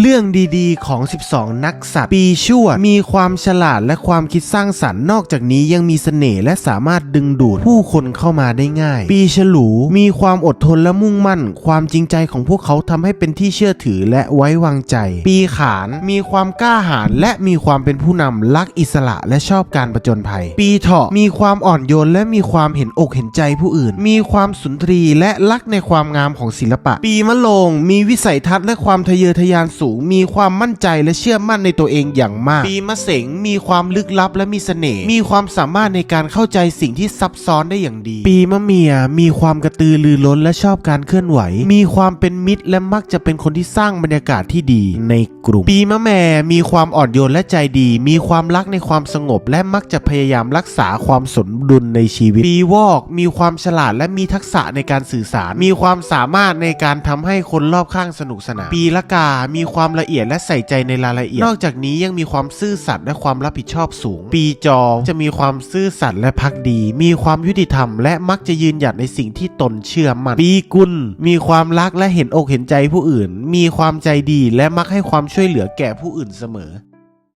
เรื่องดีๆ ของ 12 นักสัตว์ปีชั่วมีความฉลาดและความคิดสร้างสรรค์นอกจากนี้ยังมีเสน่ห์และสามารถดึงดูดผู้คนเข้ามาได้ง่าย ปีฉลูมีความอดทนและมุ่งมั่น ความจริงใจของพวกเขาทำให้เป็นที่เชื่อถือและไว้วางใจ ปีขานมีความกล้าหาญและมีความเป็นผู้นำรักอิสระและชอบการประจนภัย ปีเถาะมีความอ่อนโยนและมีความเห็นอกเห็นใจผู้อื่น มีความสุนทรีและรักในความงามของศิลปะ ปีมะโรงมีวิสัยทัศน์และความทะเยอทะยานสูง มีความมั่นใจและเชื่อมั่นในตัวเองอย่างมาก ปีมะเสงมีความลึกลับและมีเสน่ห์ มีความสามารถในการเข้าใจสิ่งที่ซับซ้อนได้อย่างดี ปีมะเมียมีความกระตือรือร้นและชอบการเคลื่อนไหว มีความเป็นมิตรและมักจะเป็นคนที่สร้างบรรยากาศที่ดีในกลุ่ม ปีมะแม่มีความอ่อนโยนและใจดี มีความรักในความสงบ และมักจะพยายามรักษาความสมดุลในชีวิต ปีวอกมีความฉลาดและมีทักษะในการสื่อสาร มีความสามารถในการทำให้คนรอบข้างสนุกสนาน ปีละกา มีความละเอียดและใส่ใจในรายละเอียด นอกจากนี้ยังมีความซื่อสัตย์และความรับผิดชอบสูง ปีจอจะมีความซื่อสัตย์และพักดี มีความยุติธรรม และมักจะยืนหยัดในสิ่งที่ตนเชื่อมั่นปีกุลมีความรักและเห็นอกเห็นใจผู้อื่น มีความใจดีและมักให้ความช่วยเหลือแก่ผู้อื่นเสมอ